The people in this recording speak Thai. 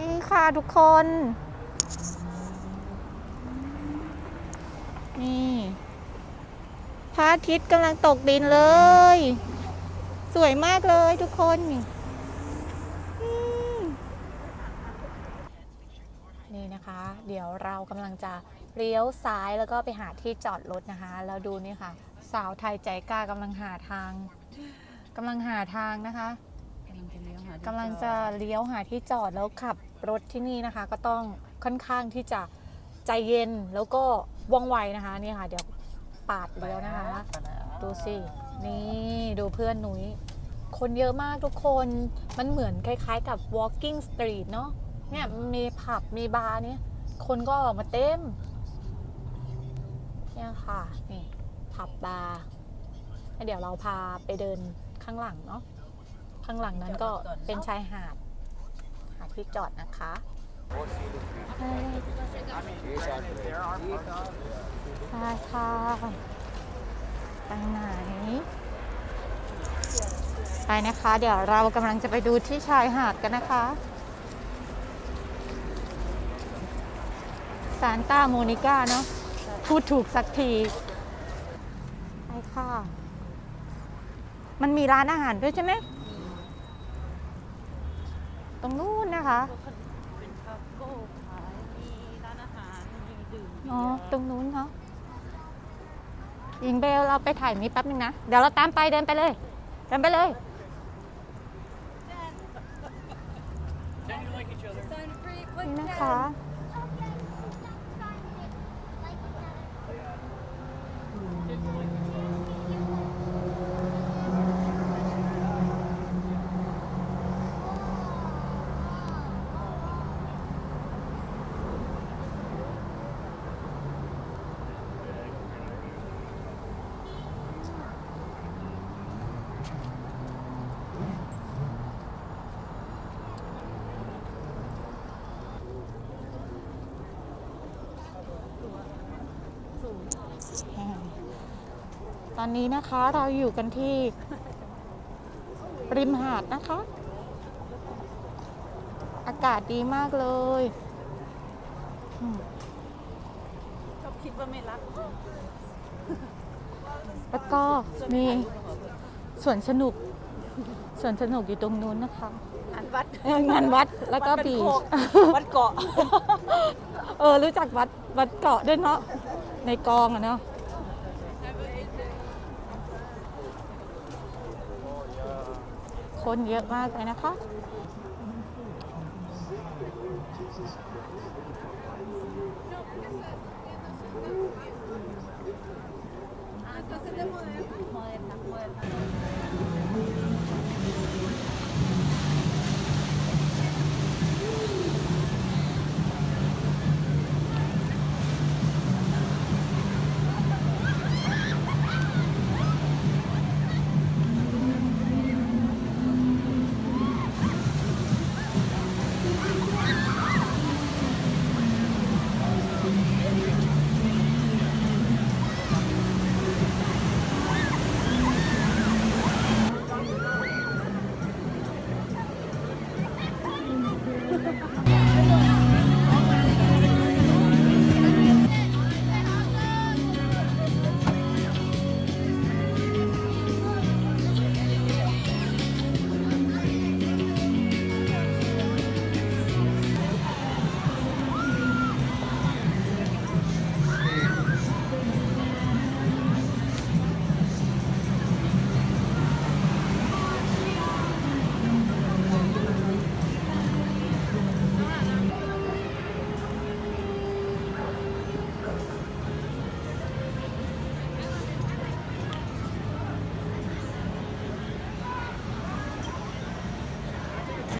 นี่ค่ะทุกคน นี่พระอาทิตย์กำลังตกดินเลย สวยมากเลยทุกคนนี่อืมนี่นะคะ เดี๋ยวเรากำลังจะเลี้ยวซ้ายแล้วก็ไปหาที่จอดรถนะคะ แล้วดูนี่ค่ะ สาวไทยใจกล้ากำลังหาทางกำลังหาทางนะคะกำลังจะเลี้ยวหาที่จอดแล้วขับ รถที่นี่นะคะ ก็ต้องค่อนข้างที่จะใจเย็นแล้วก็ว่องไวนะคะนี่ค่ะ เดี๋ยวปาดเลี้ยวนะคะ ดูสินี่ดูเพื่อนหนุยคนเยอะมากทุกคนมันเหมือนคล้ายๆกับ walking street เนาะเนี่ยมีผับมีบาร์เนี่ยคนก็ออกมาเต็มเนี่ยค่ะนี่ผับบาร์เดี๋ยวเราพาไปเดินข้างหลังเนาะข้างหลังนั้นก็เป็นชายหาด หาที่จอดนะคะใช่ค่ะ ไปไหน ไปนะคะ เดี๋ยวเรากำลังจะไปดูที่ชายหาดกันนะคะซานตาโมนิก้าเนาะพูดถูกสักที ไปค่ะ มันมีร้านอาหารด้วยใช่ไหม ตรงนู้นนะคะ เป็นคาโก้ขายมีร้านอาหารมีดื่มอ๋อ ตรงนู้นเนาะหญิงเบลเราไปถ่ายมีแป๊บนึงนะ เดี๋ยวเราตามไปเดินไปเลย เดินไปเลย นี่นะคะ ตอนนี้นะคะเราอยู่กันที่ ริมหาดนะคะ อากาศดีมากเลยอืมชอบคิดว่าไม่รัก แล้วก็มีสวนสนุกสวนสนุกอยู่ตรงนู้นนะคะอันวัดเอองานวัดแล้วก็วัดบีโคชวัดเกาะ เออรู้จักวัดวัดเกาะด้วยเนาะในกองอะเนาะ คนเยอะมากเลยนะคะม